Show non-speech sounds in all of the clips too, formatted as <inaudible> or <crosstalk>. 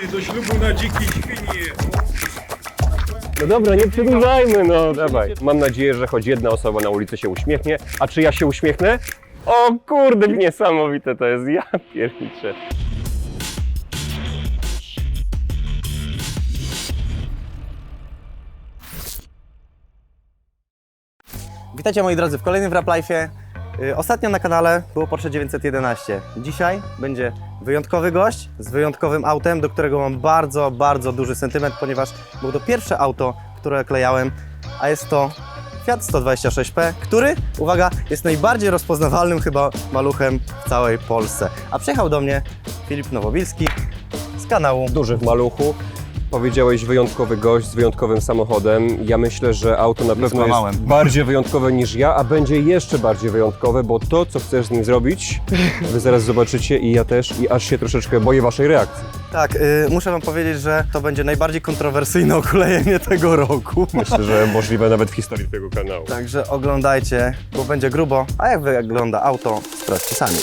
Ty do ślubu na dzikiej świnie. No dobra, nie przedłużajmy, no dawaj. Mam nadzieję, że choć jedna osoba na ulicy się uśmiechnie. A czy ja się uśmiechnę? O kurde, niesamowite to jest. Ja pierniczę. Witajcie moi drodzy w kolejnym Wrap Life'ie. Y, Ostatnio na kanale było Porsche 911. Dzisiaj będzie wyjątkowy gość z wyjątkowym autem, do którego mam bardzo, bardzo duży sentyment, ponieważ było to pierwsze auto, które klejałem, a jest to Fiat 126P, który, uwaga, jest najbardziej rozpoznawalnym chyba maluchem w całej Polsce. A przyjechał do mnie Filip Nowobilski z kanału Duży w maluchu. Powiedziałeś wyjątkowy gość z wyjątkowym samochodem. Ja myślę, że auto na pewno skłamałem. jest bardziej wyjątkowe niż ja, a będzie jeszcze bardziej wyjątkowe, bo to, co chcesz z nim zrobić, <laughs> wy zaraz zobaczycie i ja też, i aż się troszeczkę boję waszej reakcji. Tak, y, muszę Wam powiedzieć, że to będzie najbardziej kontrowersyjne <laughs> oklejenie tego roku. Myślę, że możliwe nawet w historii tego kanału. Także oglądajcie, bo będzie grubo. A jak wygląda auto, sprawdźcie sami.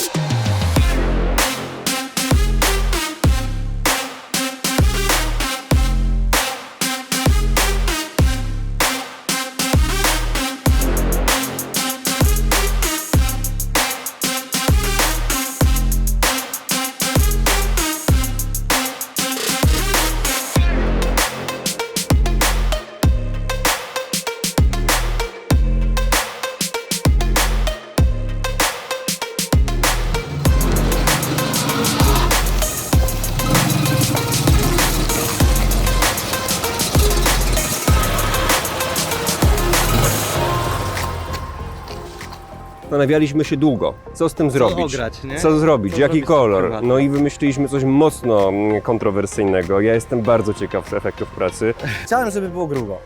Zastanawialiśmy się długo, co z tym zrobić. ograć, nie? Co zrobić, Co jaki zrobić z tym kolor. tematem? No i wymyśliliśmy coś mocno mm, kontrowersyjnego. Ja jestem bardzo ciekaw efektów pracy. Chciałem, żeby było grubo.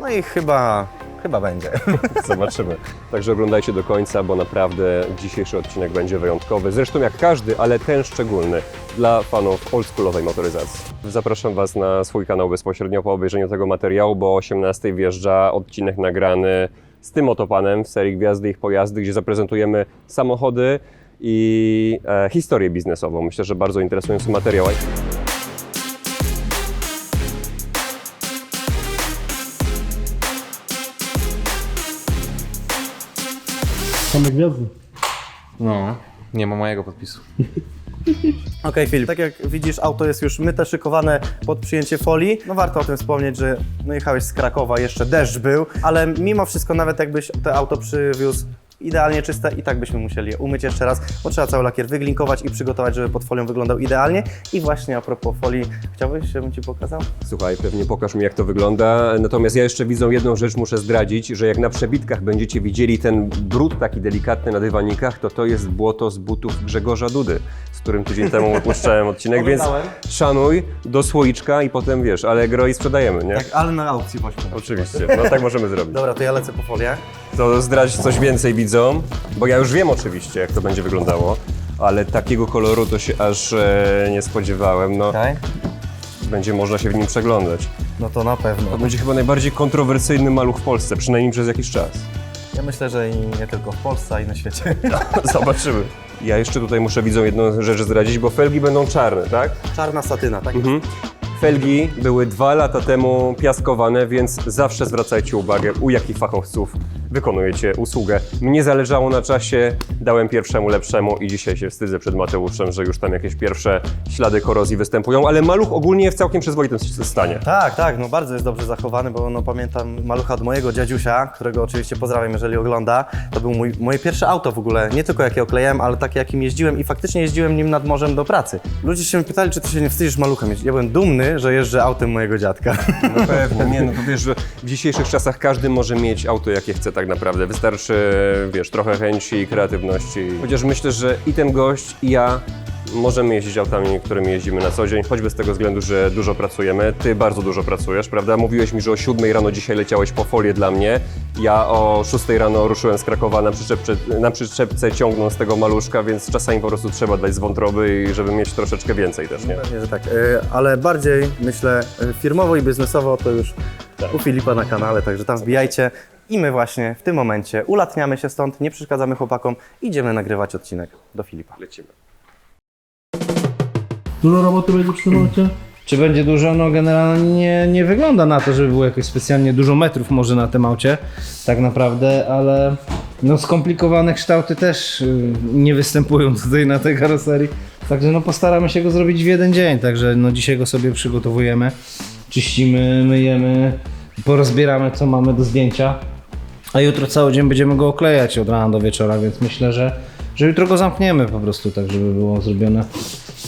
No i chyba, chyba będzie. <laughs> Zobaczymy. Także oglądajcie do końca, bo naprawdę dzisiejszy odcinek będzie wyjątkowy. Zresztą jak każdy, ale ten szczególny dla fanów oldschoolowej motoryzacji. Zapraszam Was na swój kanał bezpośrednio po obejrzeniu tego materiału, bo o 18 wjeżdża odcinek nagrany z tym oto panem w serii Gwiazdy ich pojazdy, gdzie zaprezentujemy samochody i e, historię biznesową. Myślę, że bardzo interesujący materiał. Same gwiazdy. No, nie ma mojego podpisu. <laughs> <laughs> Okej, Filip, tak jak widzisz, auto jest już myte, szykowane pod przyjęcie folii. No warto o tym wspomnieć, że no jechałeś z Krakowa, jeszcze deszcz był, ale mimo wszystko, nawet jakbyś to auto przywiózł idealnie czyste i tak byśmy musieli je umyć jeszcze raz, bo trzeba cały lakier wyglinkować i przygotować, żeby pod folią wyglądał idealnie. I właśnie a propos folii, chciałbyś, żebym Ci pokazał? Słuchaj, pewnie pokaż mi, jak to wygląda. Natomiast ja jeszcze widzą jedną rzecz, muszę zdradzić, że jak na przebitkach będziecie widzieli ten brud taki delikatny na dywanikach, to to jest błoto z butów Grzegorza Dudy, z którym tydzień temu <laughs> opuszczałem odcinek, więc szanuj do słoiczka i potem wiesz, Allegro i sprzedajemy, nie? Tak, ale na aukcji właśnie. Oczywiście, no tak możemy zrobić. Dobra, to ja lecę po folię. To zdradź coś więcej widzom, bo ja już wiem oczywiście, jak to będzie wyglądało, ale takiego koloru to się aż e, nie spodziewałem. No, Okej. będzie można się w nim przeglądać. No to na pewno. To będzie chyba najbardziej kontrowersyjny maluch w Polsce, przynajmniej przez jakiś czas. Ja myślę, że i nie tylko w Polsce, a i na świecie. <laughs> Zobaczymy. Ja jeszcze tutaj muszę widzom jedną rzecz zdradzić, bo felgi będą czarne, tak? Czarna satyna, tak? Mhm. Felgi były dwa lata temu piaskowane, więc zawsze zwracajcie uwagę, u jakich fachowców wykonujecie usługę. Mnie zależało na czasie, dałem pierwszemu lepszemu i dzisiaj się wstydzę przed Mateuszem, że już tam jakieś pierwsze ślady korozji występują, ale maluch ogólnie w całkiem przyzwoitym stanie. Tak, tak, no bardzo jest dobrze zachowany, bo no pamiętam malucha od mojego dziadziusia, którego oczywiście pozdrawiam, jeżeli ogląda. To był mój, moje pierwsze auto w ogóle, nie tylko jakie oklejałem, ale takie jakim jeździłem i faktycznie jeździłem nim nad morzem do pracy. Ludzie się pytali, czy ty się nie wstydzisz maluchem. Ja byłem dumny, że jeżdżę autem mojego dziadka. No pewnie, nie, no to wiesz, że w dzisiejszych czasach każdy może mieć auto jakie chce tak naprawdę. Wystarczy, wiesz, trochę chęci i kreatywności. Chociaż myślę, że i ten gość, i ja możemy jeździć autami, którymi jeździmy na co dzień, choćby z tego względu, że dużo pracujemy. Ty bardzo dużo pracujesz, prawda? Mówiłeś mi, że o 7 rano dzisiaj leciałeś po folię dla mnie. Ja o 6 rano ruszyłem z Krakowa na przyczepce, na przyczepce ciągnąc tego maluszka, więc czasami po prostu trzeba dać z wątroby i żeby mieć troszeczkę więcej też, nie? Pewnie, że tak, y, ale bardziej myślę y, firmowo i biznesowo to już u Filipa na kanale, także tam wbijajcie. I my właśnie w tym momencie ulatniamy się stąd, nie przeszkadzamy chłopakom, idziemy nagrywać odcinek do Filipa. Lecimy. Dużo roboty będzie przy tym aucie? Czy będzie dużo? No generalnie nie, nie wygląda na to, żeby było jakoś specjalnie dużo metrów może na tym aucie, tak naprawdę, ale no skomplikowane kształty też y, nie występują <laughs> tutaj na tej karoserii. Także no postaramy się go zrobić w jeden dzień, także no dzisiaj go sobie przygotowujemy, czyścimy, myjemy, porozbieramy co mamy do zdjęcia. A jutro cały dzień będziemy go oklejać od rana do wieczora, więc myślę, że, że jutro go zamkniemy po prostu, tak żeby było zrobione.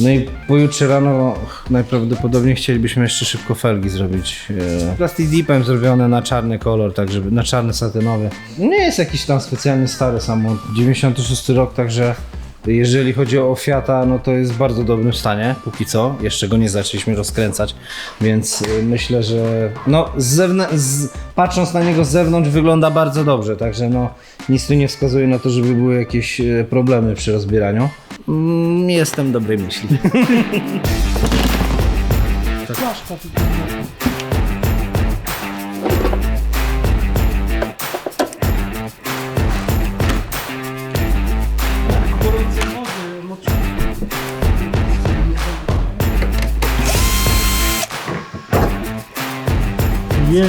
No i pojutrze rano najprawdopodobniej chcielibyśmy jeszcze szybko felgi zrobić. E, Plastic Deepem zrobione na czarny kolor, tak żeby, na czarny satynowy. No Nie jest jakiś tam specjalnie stary samochód, 96 rok, także jeżeli chodzi o Fiata, no to jest w bardzo dobrym stanie, póki co. Jeszcze go nie zaczęliśmy rozkręcać, więc y, myślę, że no, z z, patrząc na niego z zewnątrz wygląda bardzo dobrze, także no, nic tu nie wskazuje na to, żeby były jakieś y, problemy przy rozbieraniu. Mm, jestem dobrej myśli. <laughs> Jej. Jak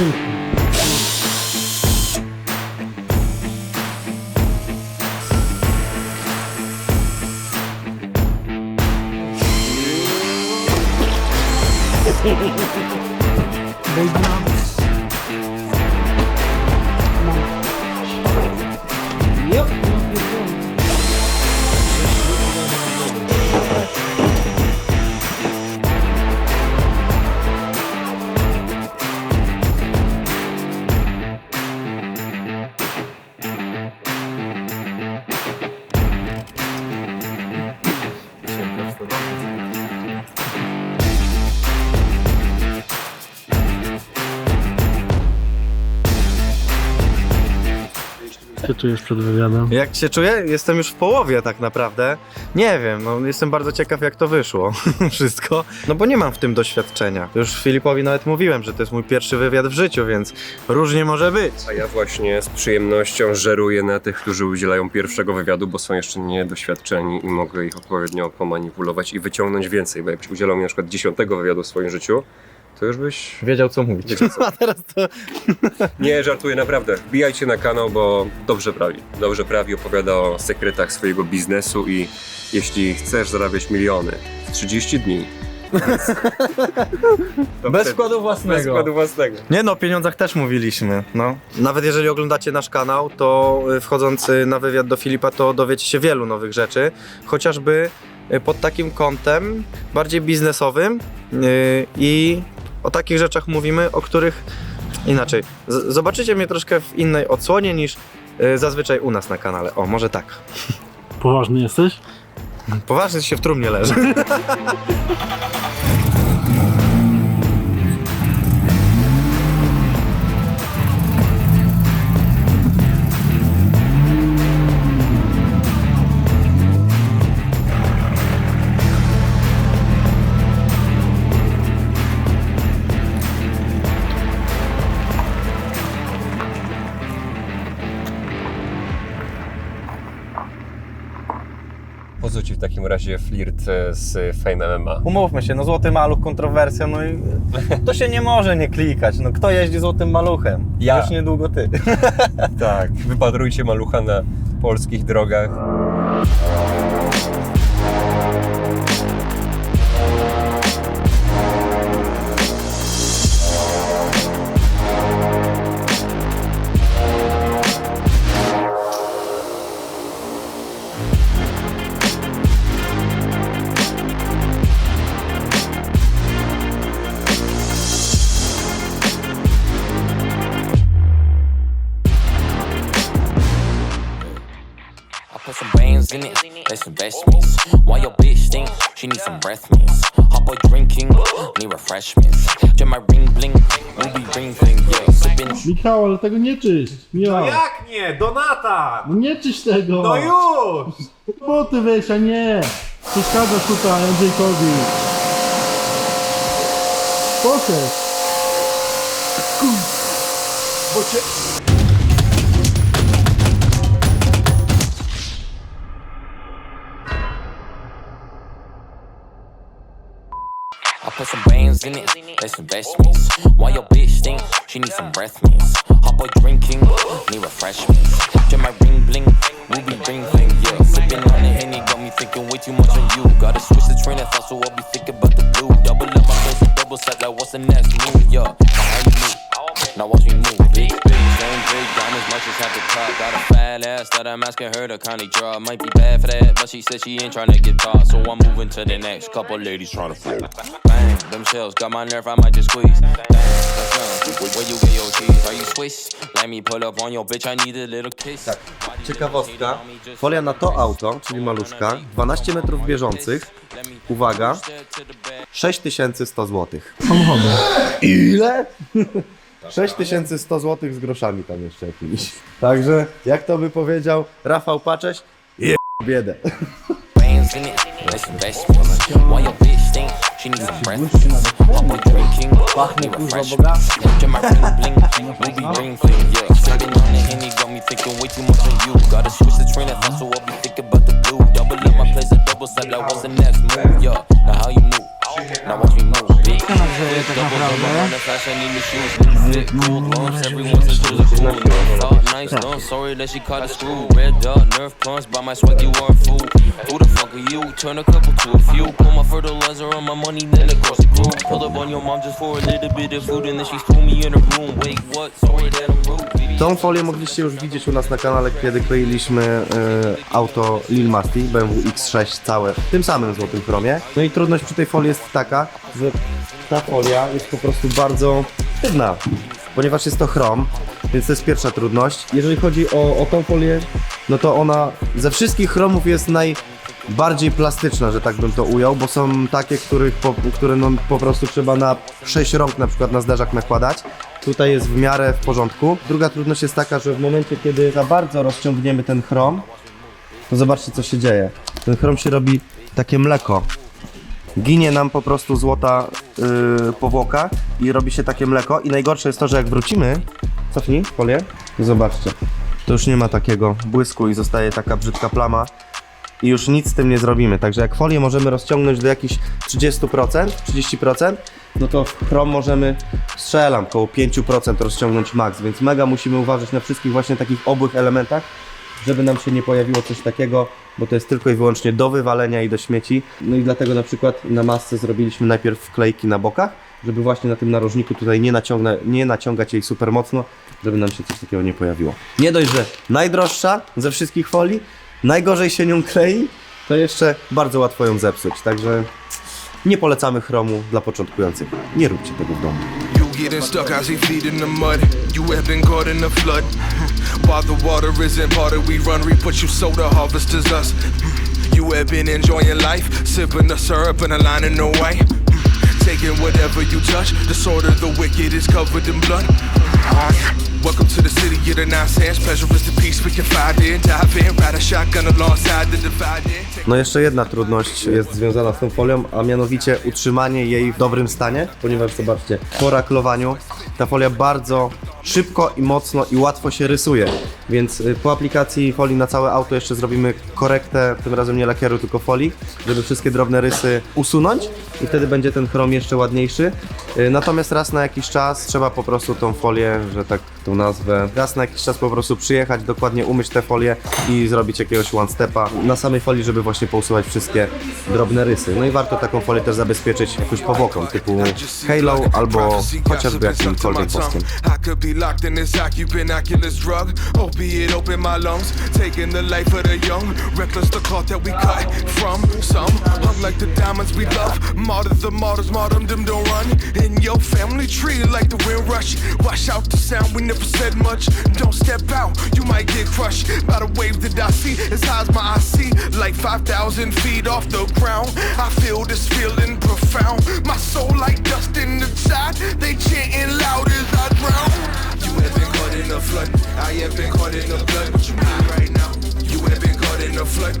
się <laughs> czujesz przed wywiadem? Jak się czuję? Jestem już w połowie tak naprawdę. Nie wiem, no jestem bardzo ciekaw jak to wyszło <laughs> wszystko, no bo nie mam w tym doświadczenia. Już Filipowi nawet mówiłem, że to jest mój pierwszy wywiad w życiu, więc różnie może być. A ja właśnie z przyjemnością żeruję na tych, którzy udzielają pierwszego wywiadu, bo są jeszcze niedoświadczeni i mogę ich odpowiednio pomanipulować i wyciągnąć więcej, bo jakbyś udzielał mi na przykład dziesiątego wywiadu w swoim życiu, to już byś... Wiedział co mówić. Wiedział, co. <laughs> A teraz to... Nie, żartuję naprawdę. Wbijajcie na kanał, bo dobrze prawi. Dobrze prawi, opowiada o sekretach swojego biznesu i jeśli chcesz zarabiać miliony w 30 dni... <laughs> to Bez wtedy- wkładu własnego. Bez wkładu własnego. Nie no, o pieniądzach też mówiliśmy, no. Nawet jeżeli oglądacie nasz kanał, to y, wchodząc y, na wywiad do Filipa, to dowiecie się wielu nowych rzeczy, chociażby y, pod takim kątem bardziej biznesowym y, i o takich rzeczach mówimy, o których inaczej. Z- zobaczycie mnie troszkę w innej odsłonie niż y, zazwyczaj u nas na kanale. O, może tak. Poważny jesteś? Poważnie się w trumnie leży. <laughs> Po co ci w takim razie flirt e, z Fame MMA? Umówmy się, no złoty maluch, kontrowersja, no i to się nie może nie klikać. No kto jeździ złotym maluchem? Ja. Już niedługo ty. <laughs> Tak. Wypatrujcie malucha na polskich drogach. Bands in it, that's investments. Why your bitch think she needs some breath mints? Hot boy drinking, need refreshments. Get my ring bling, ruby ring bling, yeah. Sipping Michał, ale tego nie czyść. Michał. No jak nie? Donata! No nie czyść tego. No już! Po ty weź, a nie. Przeszkadzasz tutaj Andrzejkowi. Poszedł. Bo cię... in that's investments. Why your bitch think she need some breath mints? Hot boy drinking, need refreshments. Get my ring bling, ruby ring ass that I'm asking her to kindly draw. Might be bad for that, but she said she ain't trying to get caught. So I'm moving to the next couple ladies trying to float. Bang, them shells got my nerve, I might just squeeze. Where you get your cheese? Are you Swiss? Let me pull up on your bitch, I need a little kiss. Ciekawostka, folia na to auto, czyli maluszka, 12 metrów bieżących, uwaga, 6100 zł. Samochody. Ile? 6100 zł z groszami tam jeszcze jakimiś. Także, jak to by powiedział Rafał Pacześ, je biedę. bands in it, that's investments. Why your bitch think she needs some breakfast? Hot boy drinking, need refreshments. Get my ring bling, ruby ring bling, yeah. Sipping on the henny got me thinking way too much on you. Gotta switch the train of thought, so I'll be thinking about the blue. Double up my place, a double set, like what's the next move, yeah. Now how you move? Now watch me move, I'm rude, baby. Tą folię mogliście już widzieć u nas na kanale, kiedy kleiliśmy e, auto Lil Masti, BMW X6 całe w tym samym złotym chromie. No i trudność przy tej folii jest taka, ta folia jest po prostu bardzo sztywna, ponieważ jest to chrom, więc to jest pierwsza trudność. Jeżeli chodzi o, o tą folię, no to ona ze wszystkich chromów jest najbardziej plastyczna, że tak bym to ujął, bo są takie, których po, które no, po prostu trzeba na 6 rąk na przykład na zderzak nakładać. Tutaj jest w miarę w porządku. Druga trudność jest taka, że w momencie, kiedy za bardzo rozciągniemy ten chrom, to zobaczcie co się dzieje. Ten chrom się robi takie mleko. Ginie nam po prostu złota yy, powłoka i robi się takie mleko. I najgorsze jest to, że jak wrócimy, cofnij folię, zobaczcie. To już nie ma takiego błysku i zostaje taka brzydka plama i już nic z tym nie zrobimy. Także jak folię możemy rozciągnąć do jakichś 30%, 30%, no to w możemy, strzelam, około 5% rozciągnąć max, więc mega musimy uważać na wszystkich właśnie takich obłych elementach, żeby nam się nie pojawiło coś takiego, bo to jest tylko i wyłącznie do wywalenia i do śmieci. No i dlatego na przykład na masce zrobiliśmy najpierw wklejki na bokach, żeby właśnie na tym narożniku tutaj nie, nie naciągać jej super mocno, żeby nam się coś takiego nie pojawiło. Nie dość, że najdroższa ze wszystkich folii, najgorzej się nią klei, to jeszcze bardzo łatwo ją zepsuć, także nie polecamy chromu dla początkujących. Nie róbcie tego w domu. The water isn't parted, we run, reap what you sow, the harvest is us. You have been enjoying life, sipping the syrup and a line in. Taking whatever you touch, the sword of the wicked is covered in blood. Welcome to the city of the sands. Pleasure is the peace we can find in. Dive in, ride a shotgun alongside the divided. No jeszcze jedna trudność jest związana z tą folią, a mianowicie utrzymanie jej w dobrym stanie, ponieważ zobaczcie, po raklowaniu ta folia bardzo szybko i mocno i łatwo się rysuje, więc y, po aplikacji folii na całe auto jeszcze zrobimy korektę, tym razem nie lakieru, tylko folii, żeby wszystkie drobne rysy usunąć i wtedy będzie ten chrom jeszcze ładniejszy. Y, Natomiast raz na jakiś czas trzeba po prostu tą folię, że tak tą nazwę, raz na jakiś czas po prostu przyjechać, dokładnie umyć tę folię i zrobić jakiegoś one stepa na samej folii, żeby właśnie pousuwać wszystkie drobne rysy. No i warto taką folię też zabezpieczyć jakąś powłoką typu Halo albo chociażby jakimkolwiek woskiem. Locked in this occupant oculus drug. Opiate open my lungs, taking the life of the young. Reckless the cloth that we cut from some. Hung like the diamonds we love. Martyrs the martyrs, martyrdom them don't run. In your family tree like the wind rush. Wash out the sound, we never said much. Don't step out, you might get crushed by the wave that I see. As high as my eye see, like 5,000 feet off the ground. I feel this feeling profound. My soul like dust in the tide. They have been caught in the blood. What you mean right now? You have been caught in the flood.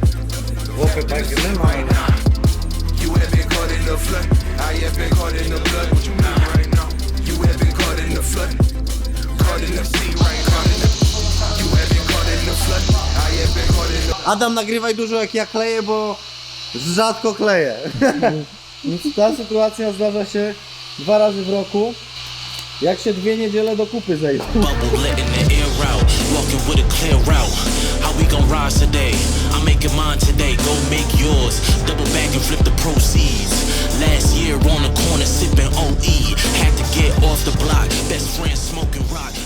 right now. You have been caught in the flood. I have been caught in the blood. What you mean right now? You have been caught in the flood. Caught in the sea right now. You have been caught in the flood. I have been caught in the Adam, nagrywaj dużo jak ja kleję, bo rzadko kleję. Więc ta sytuacja zdarza się dwa razy w roku, jak się dwie niedziele do kupy zejdą. Out. Walking with a clear route. How we gon' rise today? I'm making mine today. Go make yours. Double back and flip the proceeds. Last year on the corner sipping OE. Had to get off the block. Best friend smoking rock.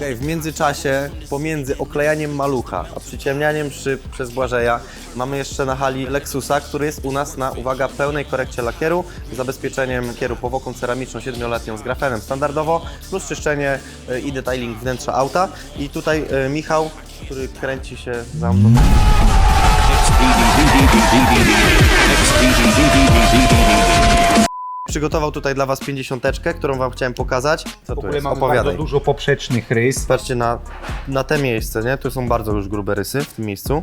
Okej, w międzyczasie pomiędzy oklejaniem malucha a przyciemnianiem szyb przez Błażeja mamy jeszcze na hali Lexusa, który jest u nas na, uwaga, pełnej korekcie lakieru, zabezpieczeniem lakieru powłoką ceramiczną 7-letnią z grafenem standardowo, plus czyszczenie y, i detailing wnętrza auta. I tutaj y, Michał, który kręci się za mną. Przygotował tutaj dla Was 50, którą Wam chciałem pokazać. Co tu jest? mamy Opowiadaj. bardzo dużo poprzecznych rys. Patrzcie na, na te miejsce, nie? Tu są bardzo już grube rysy w tym miejscu.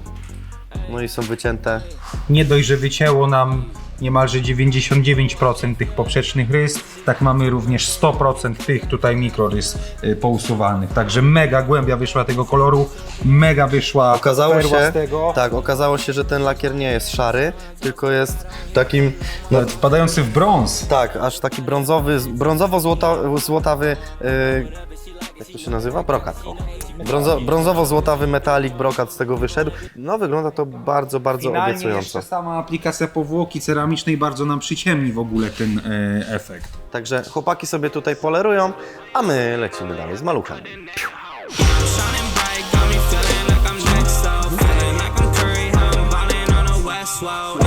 No i są wycięte. Nie dość, że wycięło nam niemalże 99% tych poprzecznych rys, tak mamy również 100% tych tutaj mikrorys y, pousuwanych. Także mega głębia wyszła tego koloru, mega wyszła Okazało się, z tego. tak, okazało się, że ten lakier nie jest szary, tylko jest takim, no, Nawet wpadający w brąz. tak, aż taki brązowy, brązowo-złotawy, yy, jak to się nazywa? Brokat. o. Brązo, brązowo-złotawy metalik, brokat z tego wyszedł. No wygląda to bardzo, bardzo Finalnie obiecująco. jeszcze sama aplikacja powłoki ceramicznej bardzo nam przyciemni w ogóle ten e, efekt. Także chłopaki sobie tutaj polerują, a my lecimy dalej z maluchem. Shining bright, got me feeling like I'm next up. Feeling like I'm Curry, how I'm ballin' on the West Wall.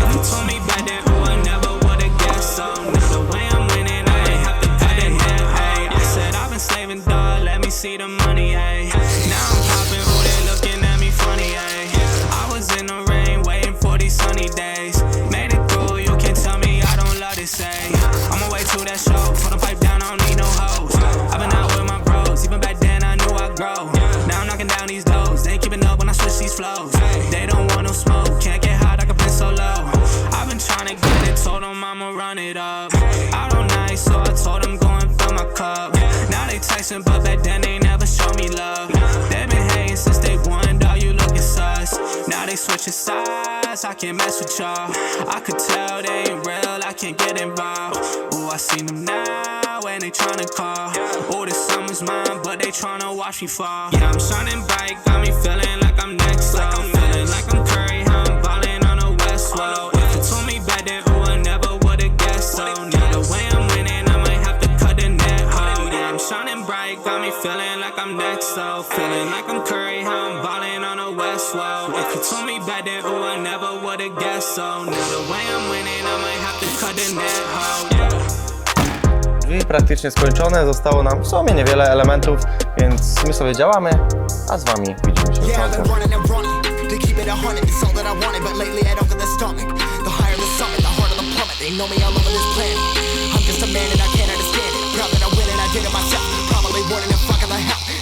But back then they never showed me love. They been hating since day one, dog, you looking sus. Now they switching sides, I can't mess with y'all. I could tell they ain't real, I can't get involved. Ooh, I seen them now, and they tryna call. Oh, this summer's mine, but they tryna watch me fall. Yeah, I'm shining bright, got me feeling praktycznie skończone, zostało nam w sumie niewiele elementów, więc my sobie działamy, a z Wami widzimy się w końcu.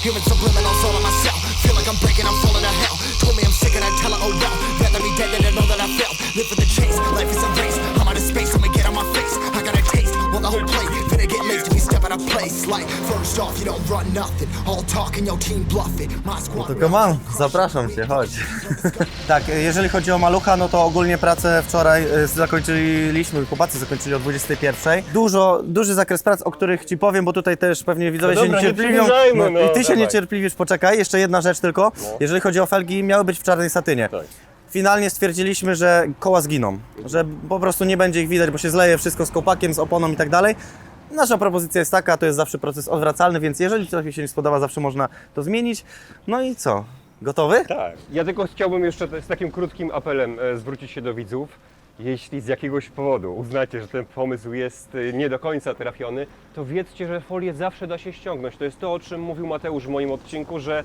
Human subliminal soul on myself. Feel like I'm breaking, I'm falling to hell. Told me I'm sick and I tell her, oh well. Rather be dead than to know that I failed. Live for the chase, life is a race. I'm out of space, I'ma get on my face. I plate. Finna get laced if we step out of place. Like, first off, you don't run nothing. All talk and your team bluff it. My squad. Tylko mam, zapraszam Cię, chodź. <laughs> tak, jeżeli chodzi o malucha, no to ogólnie pracę wczoraj y, zakończyliśmy, chłopacy zakończyli o 21. Dużo, duży zakres prac, o których Ci powiem, bo tutaj też pewnie widzowie No się dobra, nie niecierpliwią. przedłużajmy, no, I Ty się dawaj. niecierpliwisz, poczekaj. Jeszcze jedna rzecz tylko. Jeżeli chodzi o felgi, miały być w czarnej satynie. Tak. Finalnie stwierdziliśmy, że koła zginą, że po prostu nie będzie ich widać, bo się zleje wszystko z kopakiem, z oponą i tak dalej. Nasza propozycja jest taka, to jest zawsze proces odwracalny, więc jeżeli coś się nie spodoba, zawsze można to zmienić. No i co? Gotowy? Tak. Ja tylko chciałbym jeszcze z takim krótkim apelem e, zwrócić się do widzów. Jeśli z jakiegoś powodu uznacie, że ten pomysł jest e, nie do końca trafiony, to wiedzcie, że folię zawsze da się ściągnąć. To jest to, o czym mówił Mateusz w moim odcinku, że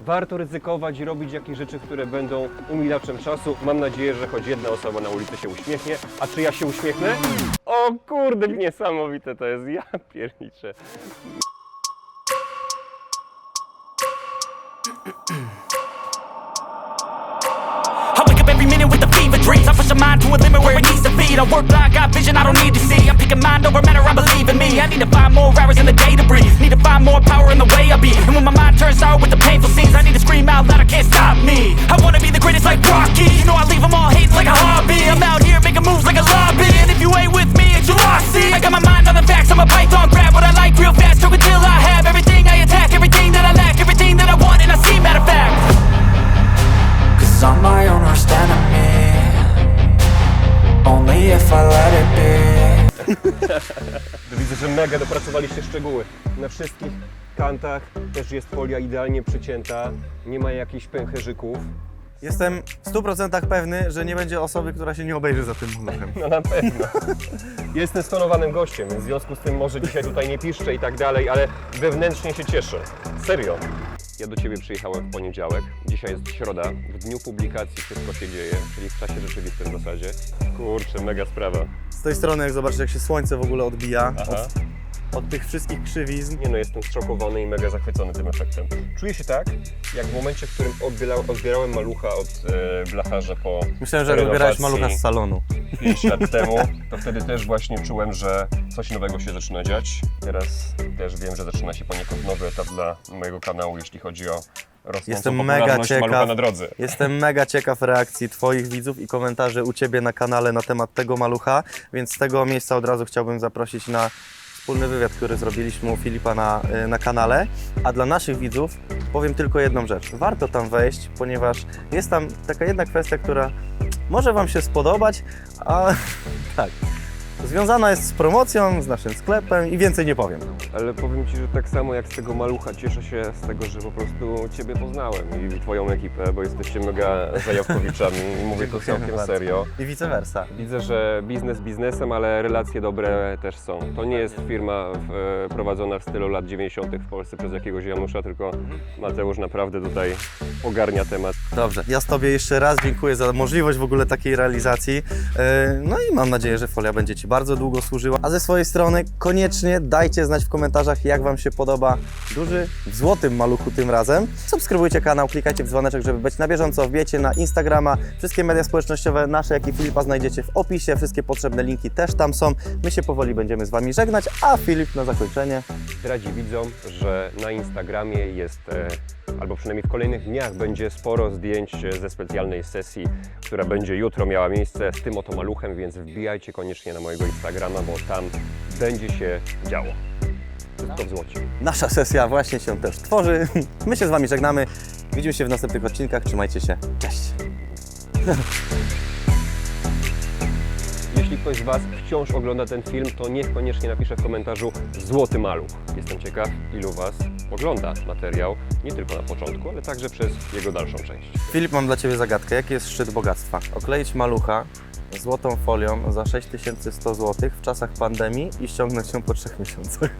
warto ryzykować i robić jakieś rzeczy, które będą umilaczem czasu. Mam nadzieję, że choć jedna osoba na ulicy się uśmiechnie. A czy ja się uśmiechnę? O kurde, niesamowite to jest. Ja pierniczę. I wake up every minute with push mind to a limit where it needs to be. I work blind, got vision I don't need to see. I'm picking mind over matter, I believe in me. I need to find more hours in the day to breathe. Need to find more power in the way I be. And when my mind turns sour with the painful scenes, I need to scream out loud, I can't stop me. I wanna be the greatest like Rocky. You know I leave them all hating like a hobby. I'm out here making moves like a lobby. And if you ain't with me, it's your loss. See, I got my mind on the facts. I'm a python, grab what I like real fast. Choke until I have everything I attack, everything that I lack, everything that I want, and I see. Matter of fact, cause I'm my own worst enemy. If I let it be. <laughs> Widzę, że mega dopracowaliście szczegóły. Na wszystkich kantach też jest folia idealnie przycięta, nie ma jakichś pęcherzyków. Jestem w 100% pewny, że nie będzie osoby, która się nie obejrzy za tym maluchem. <laughs> No na pewno. Jestem stonowanym gościem, więc w związku z tym może dzisiaj tutaj nie piszczę i tak dalej, ale wewnętrznie się cieszę. Serio. Ja do Ciebie przyjechałem w poniedziałek, dzisiaj jest środa, w dniu publikacji wszystko się dzieje, czyli w czasie rzeczywistym w zasadzie. Kurczę, mega sprawa. Z tej strony, jak zobaczysz, jak się słońce w ogóle odbija Aha. od, od tych wszystkich krzywizn. Nie no, jestem zszokowany i mega zachwycony tym efektem. Czuję się tak, jak w momencie, w którym odbiera, odbierałem malucha od e, blacharza po Myślałem, że odbierałeś malucha z salonu. 5 lat <laughs> temu, to wtedy też właśnie czułem, że coś nowego się zaczyna dziać. Teraz też wiem, że zaczyna się poniekąd nowy etap dla mojego kanału, jeśli chodzi o rosnącą Jestem mega ciekaw. na drodze. Jestem mega ciekaw reakcji Twoich widzów i komentarzy u Ciebie na kanale na temat tego malucha, więc z tego miejsca od razu chciałbym zaprosić na wspólny wywiad, który zrobiliśmy u Filipa na, y, na kanale. A dla naszych widzów powiem tylko jedną rzecz. Warto tam wejść, ponieważ jest tam taka jedna kwestia, która może Wam się spodobać, a <laughs> tak, związana jest z promocją, z naszym sklepem i więcej nie powiem. Ale powiem Ci, że tak samo jak z tego malucha, cieszę się z tego, że po prostu Ciebie poznałem i Twoją ekipę, bo jesteście mega zajawkowiczami i mówię to całkiem bardzo. serio. I vice versa. Widzę, że biznes biznesem, ale relacje dobre też są. To nie jest firma w, prowadzona w stylu lat 90. w Polsce przez jakiegoś Janusza, tylko Mateusz naprawdę tutaj ogarnia temat. Dobrze, ja z Tobie jeszcze raz dziękuję za możliwość w ogóle takiej realizacji. Yy, No i mam nadzieję, że folia będzie Ci bardzo długo służyła. A ze swojej strony koniecznie dajcie znać w komentarzach, jak Wam się podoba duży w złotym maluchu tym razem. Subskrybujcie kanał, klikajcie w dzwoneczek, żeby być na bieżąco. Wbijecie na Instagrama, wszystkie media społecznościowe nasze, jak i Filipa znajdziecie w opisie. Wszystkie potrzebne linki też tam są. My się powoli będziemy z Wami żegnać, a Filip na zakończenie. Zdradzi widzom, że na Instagramie jest, e, albo przynajmniej w kolejnych dniach będzie sporo zdjęć e, ze specjalnej sesji, która będzie jutro miała miejsce z tym oto maluchem, więc wbijajcie koniecznie na mojego Instagrama, bo tam będzie się działo. Wszystko w złocie. Nasza sesja właśnie się też tworzy. My się z Wami żegnamy. Widzimy się w następnych odcinkach. Trzymajcie się. Cześć. Jeśli ktoś z Was wciąż ogląda ten film, to niech koniecznie napisze w komentarzu Złoty Maluch. Jestem ciekaw, ilu Was ogląda materiał, nie tylko na początku, ale także przez jego dalszą część. Filip, mam dla Ciebie zagadkę. Jaki jest szczyt bogactwa? Okleić malucha złotą folią za 6100 zł w czasach pandemii i ściągnąć ją po trzech miesiącach.